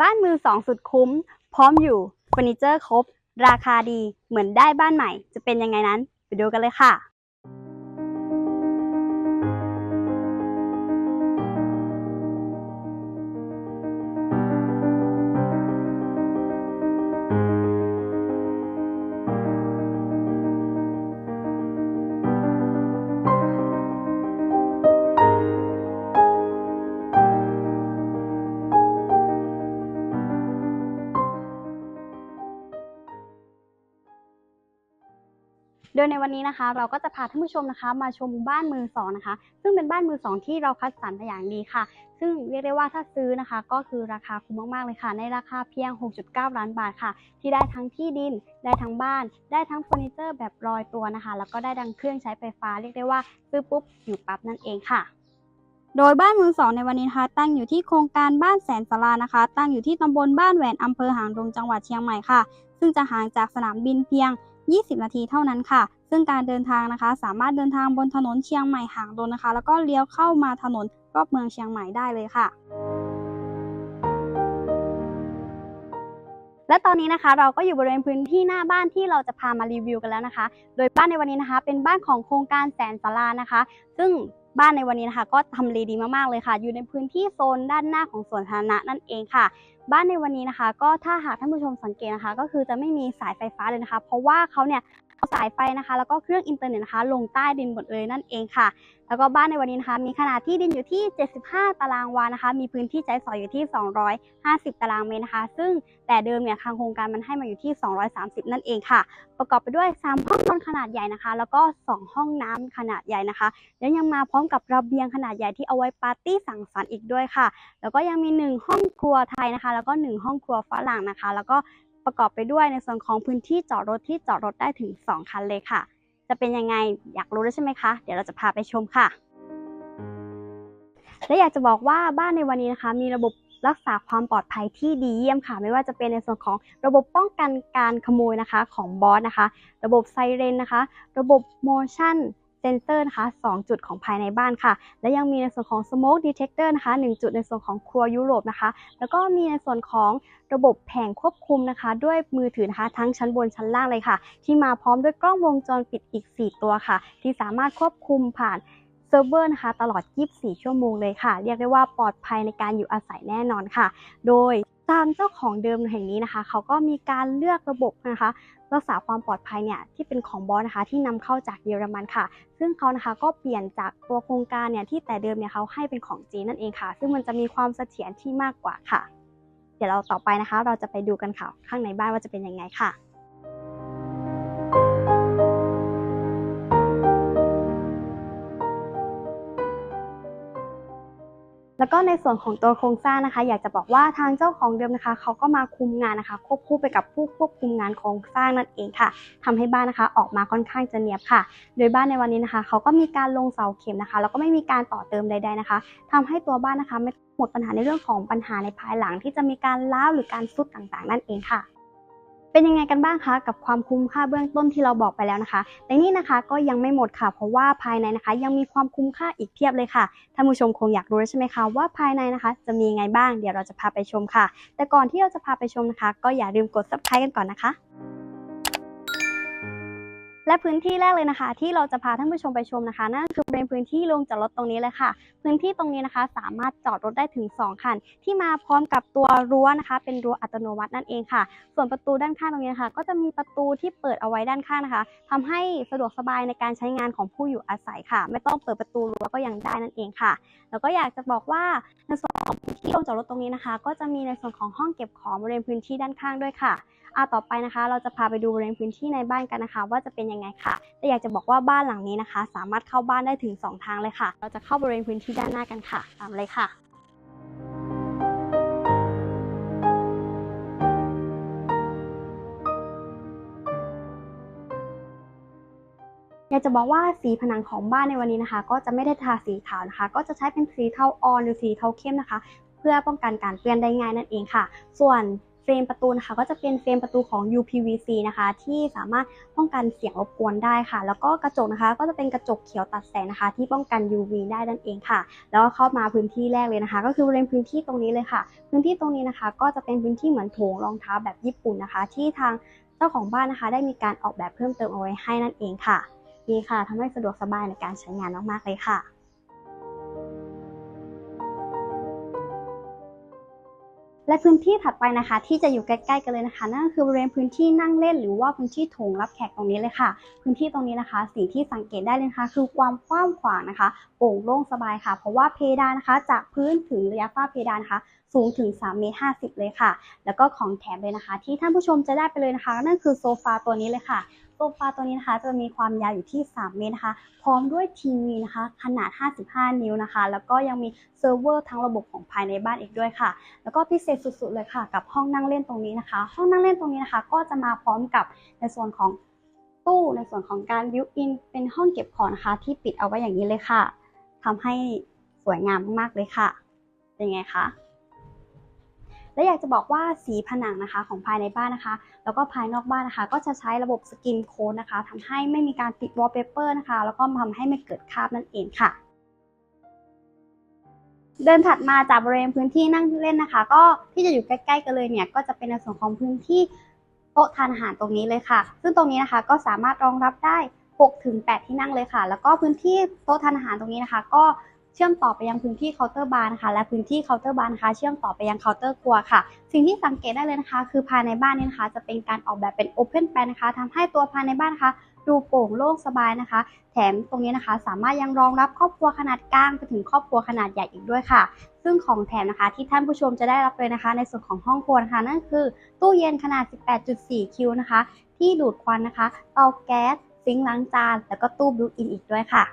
บ้านมือสองสุดคุ้ม พร้อมอยู่เฟอร์นิเจอร์ครบ ราคาดีเหมือนได้บ้านใหม่ จะเป็นยังไงนั้น ไปดูกันเลยค่ะ โดยในวันนี้นะคะเราก็จะพาท่านผู้ชมนะคะ มาชมบ้านมือสองนะคะ ซึ่งเป็นบ้านมือสองที่เราคัดสรรมาอย่างดีค่ะ ซึ่งเรียกได้ว่าถ้าซื้อนะคะ ก็คือราคาคุ้มมากๆเลยค่ะ ในราคาเพียง 6.9 ล้านบาทค่ะ ที่ได้ทั้งที่ดินได้ทั้งบ้าน ได้ทั้งเฟอร์นิเจอร์แบบลอยตัวนะคะ แล้วก็ได้ดังเครื่องใช้ไฟฟ้าเรียกได้ว่าซื้อปุ๊บอยู่ปั๊บนั่นเองค่ะโดยบ้านมือสองในวันนี้นะคะตั้งอยู่ที่โครงการบ้านแสนสารานะคะ ตั้งอยู่ที่ตำบลบ้านแหวนอำเภอหางดงจังหวัดเชียงใหม่ค่ะ ซึ่งจะห่างจากสนามบินเพียง 20 นาทีเท่านั้นค่ะ ซึ่งการเดินทางนะคะ สามารถเดินทางบนถนนเชียงใหม่หางดงนะคะ แล้วก็เลี้ยวเข้ามาถนนรอบเมืองเชียงใหม่ได้เลยค่ะ และตอนนี้นะคะเราก็อยู่บริเวณพื้นที่หน้าบ้านที่เราจะพามารีวิวกันแล้วนะคะ โดยบ้านในวันนี้นะคะ เป็นบ้านของโครงการแสนสารานะคะ ซึ่งบ้านในวันนี้นะคะ ก็ทำเลดีมากๆเลยค่ะ อยู่ในพื้นที่โซนด้านหน้าของสวนสาธารณะนั่นเองค่ะ บ้านในวันนี้นะคะ ก็ถ้าหากท่านผู้ชมสังเกตนะคะ ก็คือจะไม่มีสายไฟฟ้าเลยนะคะ เพราะว่าเขาเนี่ยเอาสายไฟนะคะ แล้วก็เครื่องอินเทอร์เน็ตนะคะ ลงใต้ดินหมดเลยนั่นเองค่ะ แล้วก็บ้านในวันนี้นะคะ มีขนาดที่ดินอยู่ที่ 75 ตารางวานะคะ มีพื้นที่ใช้สอยอยู่ที่ 250 ตารางเมตรนะคะ ซึ่งแต่เดิมเนี่ยทางโครงการมันให้มาอยู่ที่ 230 นั่นเองค่ะ ประกอบไปด้วย 3 ห้องนอนขนาดใหญ่นะคะ แล้วก็ 2 ห้องน้ำขนาดใหญ่นะคะ แล้วยังมาพร้อมกับระเบียงขนาดใหญ่ที่เอาไว้ปาร์ตี้สังสรรค์อีกด้วยค่ะ แล้วก็ยังมี 1 ห้องครัวไทยนะคะ แล้วก็ 1 ห้องครัวฝรั่งนะคะ แล้วก็ประกอบไปด้วยในส่วนของพื้นที่จอดรถที่จอดรถได้ถึง 2 คันเลยค่ะ จะเป็นยังไงอยากรู้แล้วใช่ไหมคะ เดี๋ยวเราจะพาไปชมค่ะ และอยากจะบอกว่าบ้านในวันนี้นะคะ มีระบบรักษาความปลอดภัยที่ดีเยี่ยมค่ะ ไม่ว่าจะเป็นในส่วนของระบบป้องกันการขโมยนะคะของบอสนะคะ ระบบไซเรนนะคะ ระบบ motion sensor น เซนเตอร์คะ 2 จุดของภายในบ้านค่ะ และยังมีในส่วนของ smoke detector นะคะ 1 จุดในส่วนของครัวยุโรปนะคะ แล้วก็มีในส่วนของระบบแผงควบคุมนะคะ ด้วยมือถือนะคะทั้งชั้นบนชั้นล่างเลยค่ะ ที่มาพร้อมด้วยกล้องวงจรปิดอีก 4 ตัวค่ะ ที่สามารถควบคุมผ่านเซิร์ฟเวอร์นะคะตลอด 24 ชั่วโมงเลยค่ะ เรียกได้ว่าปลอดภัยในการอยู่อาศัยแน่นอนค่ะ โดย ตามเจ้าของเดิมแห่งนี้นะคะ เขาก็มีการเลือกระบบนะคะรักษาความปลอดภัยเนี่ยที่เป็นของบอสนะคะ ที่นำเข้าจากเยอรมันค่ะ ซึ่งเขานะคะก็เปลี่ยนจากตัวโครงการเนี่ยที่แต่เดิมเนี่ยเขาให้เป็นของจีนนั่นเองค่ะ ซึ่งมันจะมีความเสถียรที่มากกว่าค่ะ เดี๋ยวเราต่อไปนะคะ เราจะไปดูกันค่ะ ข้างในบ้านว่าจะเป็นยังไงค่ะ แล้วก็ในส่วนของตัวโครงสร้างนะคะ อยากจะบอกว่าทางเจ้าของเดิมนะคะ เขาก็มาคุมงานนะคะ ควบคู่ไปกับผู้ควบคุมงานโครงสร้างนั่นเองค่ะทำให้บ้านนะคะออกมาค่อนข้างจะเนียบค่ะ โดยบ้านในวันนี้นะคะ เขาก็มีการลงเสาเข็มนะคะ แล้วก็ไม่มีการต่อเติมใด ๆนะคะทำให้ตัวบ้านนะคะไม่หมดปัญหาในเรื่องของปัญหาในภายหลังที่จะมีการล้าวหรือการซุดต่างๆ นั่นเองค่ะ เป็นยังไงกันบ้างคะกับความคุ้มค่าเบื้องต้นที่เราบอกไปแล้วนะคะ แต่นี่นะคะก็ยังไม่หมดค่ะ เพราะว่าภายในนะคะ ยังมีความคุ้มค่าอีกเพียบเลยค่ะท่านผู้ชมคงอยากรู้ใช่ไหมคะว่าภายในนะคะ จะมีไงบ้างเดี๋ยวเราจะพาไปชมค่ะ แต่ก่อนที่เราจะพาไปชมนะคะ ก็อย่าลืมกด subscribe กันก่อนนะคะ และพื้นที่แรกเลยนะคะ ที่เราจะพาท่านผู้ชมไปชมนะคะ นั่นคือเป็นพื้นที่ลงจอดรถตรงนี้เลยค่ะ พื้นที่ตรงนี้นะคะ สามารถจอดรถได้ถึง 2 คัน ที่มาพร้อมกับตัวรั้วนะคะ เป็นรั้วอัตโนมัตินั่นเองค่ะ ส่วนประตูด้านข้างตรงนี้นะคะก็จะมีประตูที่เปิดเอาไว้ด้านข้างนะคะทำให้สะดวกสบายในการใช้งานของผู้อยู่อาศัยค่ะ ไม่ต้องเปิดประตูรั้วก็ยังได้นั่นเองค่ะ แล้วก็อยากจะบอกว่าในส่วนของพื้น ที่ลงจอดรถตรงนี้นะคะ ก็จะมีในส่วนของห้องเก็บของบริเวณพื้นที่ด้านข้างด้วยค่ะอาต่อไปนะคะ เราจะพาไปดูบริเวณพื้นที่ในบ้านกันนะคะ ว่าจะเป็นยังไงค่ะ แต่อยากจะบอกว่าบ้านหลังนี้นะคะ สามารถเข้าบ้านได้ถึง 2 ทางเลยค่ะ เราจะเข้าบริเวณพื้นที่ด้านหน้ากันค่ะตามเลยค่ะอยากจะบอกว่าสีผนังของบ้านในวันนี้นะคะ ก็จะไม่ได้ทาสีขาวนะคะ ก็จะใช้เป็นสีเทาอ่อนหรือสีเทาเข้มนะคะ พื่อป้องกันการเปื้อนได้ง่ายนั่นเองค่ะ ส่วนเฟรมประตูนะคะก็จะเป็นเฟรมประตูของ UPVC นะคะ ที่สามารถป้องกันเสียงรบกวนได้ค่ะ แล้วก็กระจกนะคะ ก็จะเป็นกระจกเขียวตัดแสงนะคะ ที่ป้องกัน UV ได้นั่นเองค่ะ แล้วก็เข้ามาพื้นที่แรกเลยนะคะ ก็คือบริเวณพื้นที่ตรงนี้เลยค่ะ พื้นที่ตรงนี้นะคะ ก็จะเป็นพื้นที่เหมือนโถงรองเท้าแบบญี่ปุ่นนะคะ ที่ทางเจ้าของบ้านนะคะ ได้มีการออกแบบเพิ่มเติมเอาไว้ให้นั่นเองค่ะนี่ค่ะทำให้สะดวกสบายในการใช้งานมากๆเลยค่ะ และพื้นที่ถัดไปนะคะ ที่จะอยู่ใกล้ๆกันเลยนะคะ นั่นก็คือบริเวณพื้นที่นั่งเล่นหรือว่าพื้นที่โถงรับแขกตรงนี้เลยค่ะ พื้นที่ตรงนี้นะคะ สิ่งที่สังเกตได้เลยนะคะ คือความกว้างขวางนะคะ โปร่งโล่งสบายค่ะ เพราะว่าเพดานนะคะ จากพื้นถึงระยะฝ้าเพดานนะคะสูงถึง3เมตร50 เลยค่ะ แล้วก็ของแถมเลยนะคะ ที่ท่านผู้ชมจะได้ไปเลยนะคะนั่นคือโซฟาตัวนี้เลยค่ะ โซฟาตัวนี้นะคะจะมีความยาวอยู่ที่ 3 เมตรนะคะ พร้อมด้วยทีวีนะคะ ขนาด 55 นิ้วนะคะ แล้วก็ยังมีเซิร์ฟเวอร์ทั้งระบบของภายในบ้านอีกด้วยค่ะ แล้วก็พิเศษสุดๆเลยค่ะ กับห้องนั่งเล่นตรงนี้นะคะ ห้องนั่งเล่นตรงนี้นะคะ ก็จะมาพร้อมกับในส่วนของตู้ในส่วนของการบิวอินเป็นห้องเก็บของนะคะ ที่ปิดเอาไว้อย่างนี้เลยค่ะทำให้สวยงามมากๆเลยค่ะ เป็นไงคะ และอยากจะบอกว่าสีผนังนะคะของภายในบ้านนะคะ แล้วก็ภายนอกบ้านนะคะ ก็จะใช้ระบบสกินโค้ดนะคะทำให้ไม่มีการติดวอลเปเปอร์นะคะ แล้วก็ทำให้ไม่เกิดคราบนั่นเองค่ะเดินถัดมาจากบริเวณพื้นที่นั่งเล่นนะคะ ก็ที่จะอยู่ใกล้ๆกันเลยเนี่ยก็จะเป็นในส่วนของพื้นที่โต๊ะทานอาหารตรงนี้เลยค่ะ ซึ่งตรงนี้นะคะก็สามารถรองรับได้6ถึง8ที่นั่งเลยค่ะ แล้วก็พื้นที่โต๊ะทานอาหารตรงนี้นะคะ ก็ เชื่อมต่อไปยังพื้นที่เคาน์เตอร์บาร์นะคะและพื้นที่เคาน์เตอร์บาร์นะคะเชื่อมต่อไปยังเคาน์เตอร์ครัวค่ะ สิ่งที่สังเกตได้เลยนะคะ คือภายในบ้านนี้นะคะจะเป็นการออกแบบเป็นโอเพนแปลนนะคะทำให้ตัวภายในบ้านนะคะดูโปร่งโล่งสบายนะคะ แถมตรงนี้นะคะ สามารถยังรองรับครอบครัวขนาดกลางไปถึงครอบครัวขนาดใหญ่อีกด้วยค่ะ ซึ่งของแถมนะคะที่ท่านผู้ชมจะได้รับเลยนะคะ ในส่วนของห้องครัวนะคะนั่นคือ ตู้เย็นขนาด 18.4 คิวนะคะ ที่ดูดควันนะคะ เตาแก๊สซิงค์ล้างจาน แล้วก็ตู้บิวอินอีกด้วยค่ะ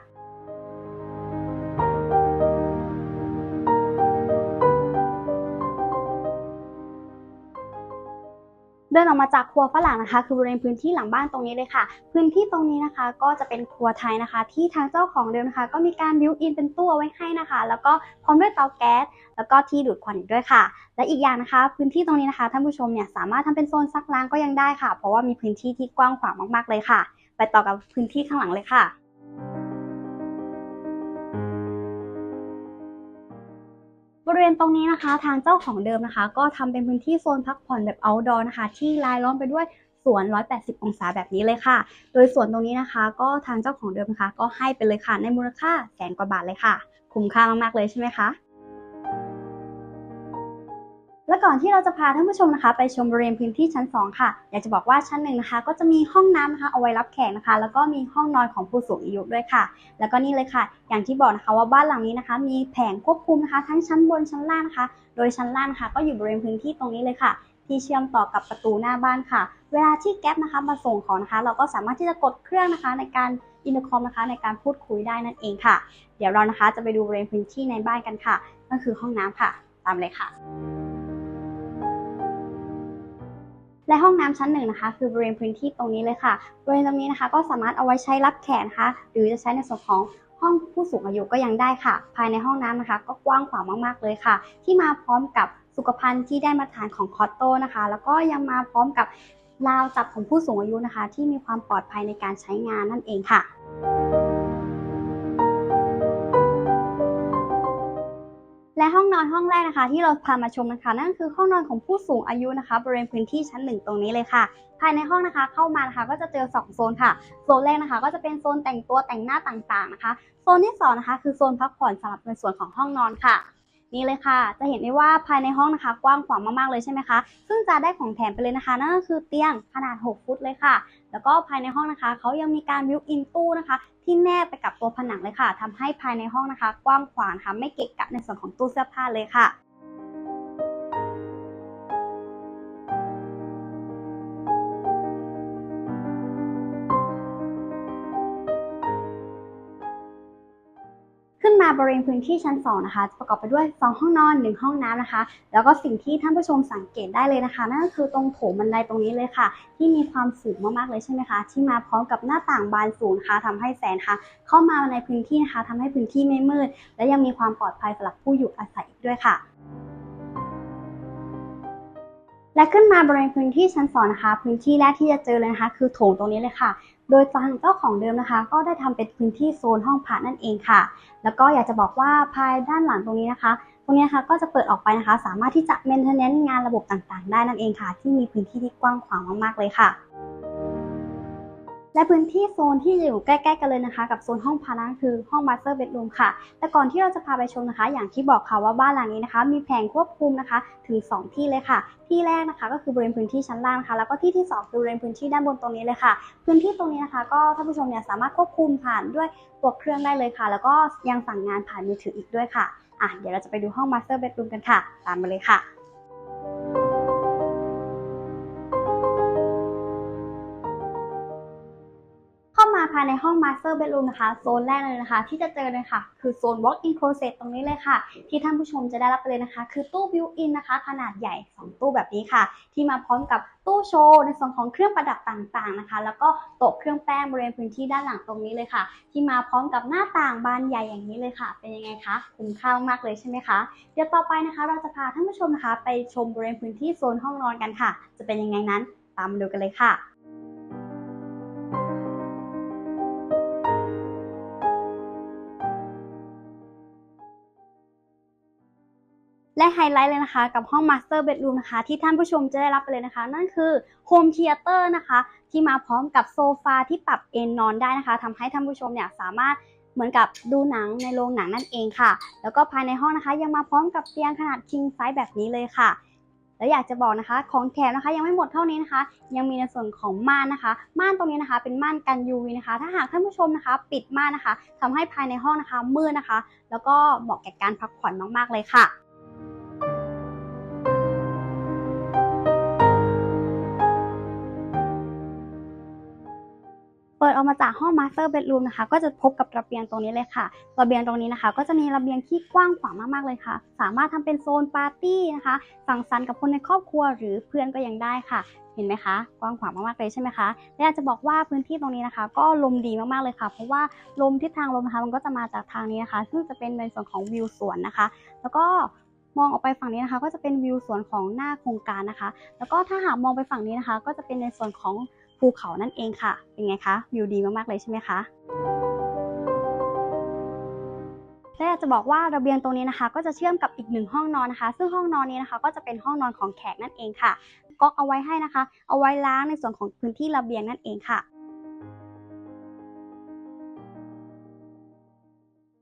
เดินออกมาจากครัวฝรั่งนะคะ คือบริเวณพื้นที่หลังบ้านตรงนี้เลยค่ะ พื้นที่ตรงนี้นะคะก็จะเป็นครัวไทยนะคะ ที่ทางเจ้าของเดิมนะคะ ก็มีการบิวอินเป็นตู้เอาไว้ให้นะคะ แล้วก็พร้อมด้วยเตาแก๊สแล้วก็ที่ดูดควันอีกด้วยค่ะ และอีกอย่างนะคะ พื้นที่ตรงนี้นะคะท่านผู้ชมเนี่ยสามารถทำเป็นโซนซักล้างก็ยังได้ค่ะ เพราะว่ามีพื้นที่ที่กว้างขวางมากๆเลยค่ะ ไปต่อกับพื้นที่ข้างหลังเลยค่ะ ริเวณตรงนี้นะคะ ทางเจ้าของเดิมนะคะ ก็ทำเป็นพื้นที่โซนพักผ่อนแบบ outdoor นะคะ ที่รายล้อมไปด้วยสวน 180 องศาแบบนี้เลยค่ะ โดยสวนตรงนี้นะคะ ก็ทางเจ้าของเดิมนะคะ ก็ให้ไปเลยค่ะในมูลค่าแสนกว่าบาทเลยค่ะ คุ้มค่ามากๆเลยใช่ไหมคะ และก่อนที่เราจะพาท่านผู้ชมนะคะ ไปชมบริเวณพื้นที่ชั้น 2 ค่ะ อยากจะบอกว่าชั้นหนึ่งนะคะ ก็จะมีห้องน้ำนะคะเอาไว้รับแขกนะคะ แล้วก็มีห้องนอนของผู้สูงอายุด้วยค่ะ แล้วก็นี่เลยค่ะ อย่างที่บอกนะคะว่าบ้านหลังนี้นะคะ มีแผงควบคุมนะคะ ทั้งชั้นบนชั้นล่างนะคะ โดยชั้นล่างนะคะก็อยู่บริเวณพื้นที่ตรงนี้เลยค่ะ ที่เชื่อมต่อกับประตูหน้าบ้านค่ะ เวลาที่แก๊ปนะคะมาส่งของนะคะ เราก็สามารถที่จะกดเครื่องนะคะ ในการอินเตอร์คอมนะคะในการพูดคุยได้นั่นเองค่ะ เดี๋ยวเรานะคะจะไปดูบริเวณพื้นที่ในบ้านกันค่ะนั่นคือห้องน้ำค่ะ ตามเลยค่ะ และห้องน้ำชั้นหนึ่งนะคะ คือบริเวณพื้นที่ตรงนี้เลยค่ะ บริเวณตรงนี้นะคะ ก็สามารถเอาไว้ใช้รับแขกนะคะ หรือจะใช้ในส่วนของห้องผู้สูงอายุก็ยังได้ค่ะ ภายในห้องน้ำนะคะ ก็กว้างขวางมากๆเลยค่ะ ที่มาพร้อมกับสุขภัณฑ์ที่ได้มาตรฐานของคอตโต้นะคะ แล้วก็ยังมาพร้อมกับราวจับของผู้สูงอายุนะคะ ที่มีความปลอดภัยในการใช้งานนั่นเองค่ะ และห้องนอนห้องแรกนะคะ ที่เราพามาชมนะคะ นั่นคือห้องนอนของผู้สูงอายุนะคะบริเวณพื้นที่ชั้นหนึ่งตรงนี้เลยค่ะ ภายในห้องนะคะเข้ามานะคะก็จะเจอสองโซนค่ะ โซนแรกนะคะ ก็จะเป็นโซนแต่งตัวแต่งหน้าต่างๆนะคะ โซนที่สองนะคะคือโซนพักผ่อนสำหรับในส่วนของห้องนอนค่ะนี่เลยค่ะ จะเห็นได้ว่าภายในห้องนะคะ กว้างขวางมากๆเลยใช่ไหมคะ ซึ่งจะได้ของแถมไปเลยนะคะ นั่นก็คือเตียงขนาด 6 ฟุตเลยค่ะ แล้วก็ภายในห้องนะคะเขายังมีการวิวอินตู้นะคะ ที่แนบไปกับตัวผนังเลยค่ะทำให้ภายในห้องนะคะ กว้างขวางค่ะไม่เกะกะในส่วนของตู้เสื้อผ้าเลยค่ะ บริเวณพื้นที่ชั้น 2 นะคะประกอบไปด้วย 2 ห้องนอน 1 ห้องน้ำนะคะ แล้วก็สิ่งที่ท่านผู้ชมสังเกตได้เลยนะคะ นั่นก็คือตรงโถงบันไดตรงนี้เลยค่ะ ที่มีความสูงมากๆเลยใช่ไหมคะ ที่มาพร้อมกับหน้าต่างบานสูงนะคะทำให้แสงนะคะเข้ามาในพื้นที่นะคะทำให้พื้นที่ไม่มืด และยังมีความปลอดภัยสำหรับผู้อยู่อาศัยอีกด้วยค่ะและและขึ้นมาบริเวณพื้นที่ชั้นสองนะคะ พื้นที่แรกที่จะเจอเลยนะคะ คือโถงตรงนี้เลยค่ะ โดยทางเจ้าของเดิมนะคะ ก็ได้ทำเป็นพื้นที่โซนห้องพักนั่นเองค่ะ แล้วก็อยากจะบอกว่าภายด้านหลังตรงนี้นะคะ ตรงนี้นะคะก็จะเปิดออกไปนะคะ สามารถที่จะเมนเทนเนนต์งานระบบต่างๆ ได้นั่นเองค่ะ ที่มีพื้นที่ที่กว้างขวางมากๆเลยค่ะ และพื้นที่โซนที่อยู่ใกล้ๆกันเลยนะคะ กับโซนห้องพักนั่นคือห้อง master bedroom ค่ะ แต่ก่อนที่เราจะพาไปชมนะคะ อย่างที่บอกค่ะว่าบ้านหลังนี้นะคะ มีแผงควบคุมนะคะ ถึง 2 ที่เลยค่ะ ที่แรกนะคะ ก็คือบริเวณพื้นที่ชั้นล่างนะคะแล้วก็ที่ที่ 2 คือบริเวณพื้นที่ด้านบนตรงนี้เลยค่ะ พื้นที่ตรงนี้นะคะ ก็ท่านผู้ชมเนี่ยสามารถควบคุมผ่านด้วยตัวเครื่องได้เลยค่ะ แล้วก็ยังสั่งงานผ่านมือถืออีกด้วยค่ะอะเดี๋ยวเราจะไปดูห้อง master bedroom กันค่ะ ตามมาเลยค่ะ มาในห้อง Master Bedroom นะคะ โซนแรกเลยนะคะ ที่จะเจอเลยค่ะ คือโซน Walk-in Closet ตรงนี้เลยค่ะ ที่ท่านผู้ชมจะได้รับไปเลยนะคะ คือตู้ Built-in นะคะ ขนาดใหญ่ 2 ตู้แบบนี้ค่ะ ที่มาพร้อมกับตู้โชว์ในส่วนของเครื่องประดับต่างๆนะคะ แล้วก็โต๊ะเครื่องแป้งบริเวณพื้นที่ด้านหลังตรงนี้เลยค่ะ ที่มาพร้อมกับหน้าต่างบานใหญ่อย่างนี้เลยค่ะ เป็นยังไงคะคุ้มค่ามากเลยใช่ไหมคะเดี๋ยวต่อไปนะคะ เราจะพาท่านผู้ชมนะคะ ไปชมบริเวณพื้นที่โซนห้องนอนกันค่ะ จะเป็นยังไงนั้นตามมาดูกันเลยค่ะ และไฮไลท์เลยนะคะ กับห้อง Master Bedroom นะคะ ที่ท่านผู้ชมจะได้รับไปเลยนะคะ นั่นคือ Home Theater นะคะ ที่มาพร้อมกับโซฟาที่ปรับเอนนอนได้นะคะทำให้ท่านผู้ชมเนี่ยสามารถเหมือนกับดูหนังในโรงหนังนั่นเองค่ะ แล้วก็ภายในห้องนะคะ ยังมาพร้อมกับเตียงขนาด king size แบบนี้เลยค่ะ แล้วอยากจะบอกนะคะ ของแถมนะคะยังไม่หมดเท่านี้นะคะ ยังมีในส่วนของม่านนะคะ ม่านตรงนี้นะคะ เป็นม่านกัน UV นะคะ ถ้าหากท่านผู้ชมนะคะ ปิดม่านนะคะทำให้ภายในห้องนะคะมืดนะคะ แล้วก็เหมาะแก่การพักผ่อนมากๆเลยค่ะ เปิดออกมาจากห้อง Master Bedroom นะคะ ก็จะพบกับระเบียงตรงนี้เลยค่ะ ระเบียงตรงนี้นะคะ ก็จะมีระเบียงที่กว้างขวางมากๆเลยค่ะ สามารถทำเป็นโซนปาร์ตี้นะคะ สังสรรค์กับคนในครอบครัวหรือเพื่อนก็ยังได้ค่ะ เห็นไหมคะ กว้างขวางมากๆเลยใช่ไหมคะ และอยากจะบอกว่าพื้นที่ตรงนี้นะคะ ก็ลมดีมากๆเลยค่ะ เพราะว่าลมทิศทางลมนะคะ มันก็จะมาจากทางนี้นะคะ ซึ่งจะเป็นในส่วนของวิวสวนนะคะ แล้วก็มองออกไปฝั่งนี้นะคะ ก็จะเป็นวิวสวนของหน้าโครงการนะคะ แล้วก็ถ้าหากมองไปฝั่งนี้นะคะ ก็จะเป็นในส่วนของ ภูเขานั่นเองค่ะ เป็นไงคะวิวดีมากๆเลยใช่ไหมคะและอยากจะบอกว่าระเบียงตรงนี้นะคะ ก็จะเชื่อมกับอีกหนึ่งห้องนอนนะคะ ซึ่งห้องนอนนี้นะคะ ก็จะเป็นห้องนอนของแขกนั่นเองค่ะก๊อกเอาไว้ให้นะคะ เอาไว้ล้างในส่วนของพื้นที่ระเบียงนั่นเองค่ะ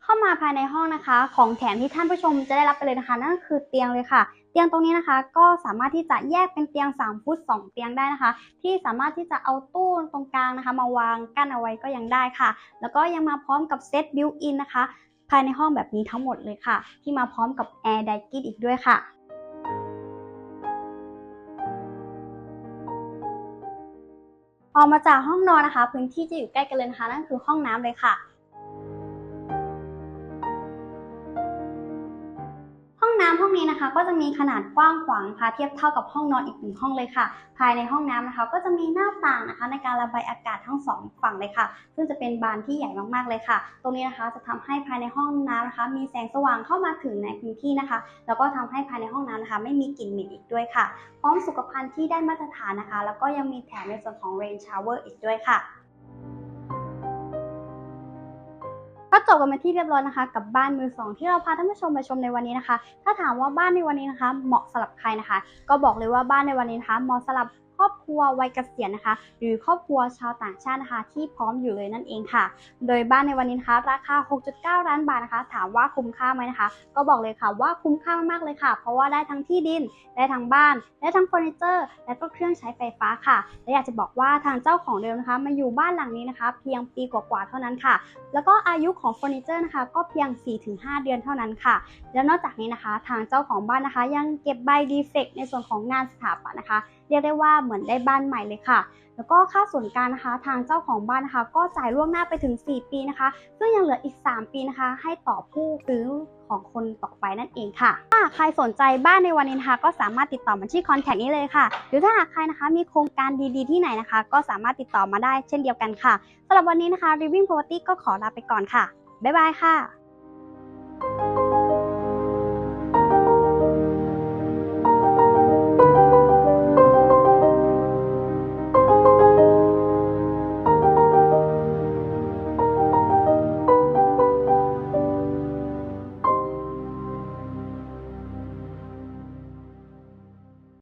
เข้ามาภายในห้องนะคะ ของแถมที่ท่านผู้ชมจะได้รับไปเลยนะคะ นั่นก็คือเตียงเลยค่ะ เตียงตรงนี้นะคะ ก็สามารถที่จะแยกเป็นเตียง 3 ฟุต 2 เตียงได้นะคะ ที่สามารถที่จะเอาตู้ตรงกลางนะคะ มาวางกั้นเอาไว้ก็ยังได้ค่ะ แล้วก็ยังมาพร้อมกับเซตบิวอินนะคะ ภายในห้องแบบนี้ทั้งหมดเลยค่ะ ที่มาพร้อมกับแอร์ไดกินอีกด้วยค่ะออกมาจากห้องนอนนะคะ พื้นที่จะอยู่ใกล้กันเลยนะคะนั่นคือห้องน้ำเลยค่ะ น้ำห้องนี้นะคะ ก็จะมีขนาดกว้างขวางค่ะเทียบเท่ากับห้องนอนอีกหนึ่งห้องเลยค่ะ ภายในห้องน้ำนะคะ ก็จะมีหน้าต่างนะคะ ในการระบายอากาศทั้งสองฝั่งเลยค่ะ ซึ่งจะเป็นบานที่ใหญ่มากๆเลยค่ะ ตรงนี้นะคะจะทำให้ภายในห้องน้ำนะคะ มีแสงสว่างเข้ามาถึงในพื้นที่นะคะ แล้วก็ทำให้ภายในห้องน้ำนะคะ ไม่มีกลิ่นเหม็นอีกด้วยค่ะ พร้อมสุขภัณฑ์ที่ได้มาตรฐานนะคะ แล้วก็ยังมีแถมในส่วนของ rain shower อีกด้วยค่ะ ก็จบกันไปที่เรียบร้อยนะคะ กับบ้านมือสองที่เราพาท่านผู้ชมไปชมในวันนี้นะคะ ถ้าถามว่าบ้านในวันนี้นะคะ เหมาะสำหรับใครนะคะ ก็บอกเลยว่าบ้านในวันนี้นะคะเหมาะสำหรับ ครอบครัววัยเกษียณนะคะ หรือครอบครัวชาวต่างชาตินะคะ ที่พร้อมอยู่เลยนั่นเองค่ะ โดยบ้านในวันนี้นะคะ ราคา 6.9 ล้านบาทนะคะ ถามว่าคุ้มค่าไหมนะคะ ก็บอกเลยค่ะว่าคุ้มค่ามากเลยค่ะ เพราะว่าได้ทั้งที่ดิน ได้ทั้งบ้าน ได้ทั้งเฟอร์นิเจอร์ และก็เครื่องใช้ไฟฟ้าค่ะ และอยากจะบอกว่าทางเจ้าของเดิมนะคะ มาอยู่บ้านหลังนี้นะคะ เพียงปีกว่าๆเท่านั้นค่ะ แล้วก็อายุของเฟอร์นิเจอร์นะคะ ก็เพียง 4-5 เดือนเท่านั้นค่ะ แล้วนอกจากนี้นะคะ ทางเจ้าของบ้านนะคะ ยังเก็บใบดีเฟกต์ในส่วนของงานสถาปัตย์นะคะ เรียกได้ว่าเหมือนได้บ้านใหม่เลยค่ะ แล้วก็ค่าส่วนกลางนะคะทางเจ้าของบ้านนะคะ ก็จ่ายล่วงหน้าไปถึง 4 ปีนะคะ ซึ่งยังเหลืออีก 3 ปีนะคะ ให้ต่อผู้ซื้อของคนต่อไปนั่นเองค่ะ ถ้าใครสนใจบ้านในวันนี้นะคะ ก็สามารถติดต่อมาที่คอนแทคนี้เลยค่ะ หรือถ้าหากใครนะคะมีโครงการดีๆที่ไหนนะคะ ก็สามารถติดต่อมาได้เช่นเดียวกันค่ะสำหรับวันนี้นะคะ Living Property ก็ขอลาไปก่อนค่ะ บ๊ายบายค่ะ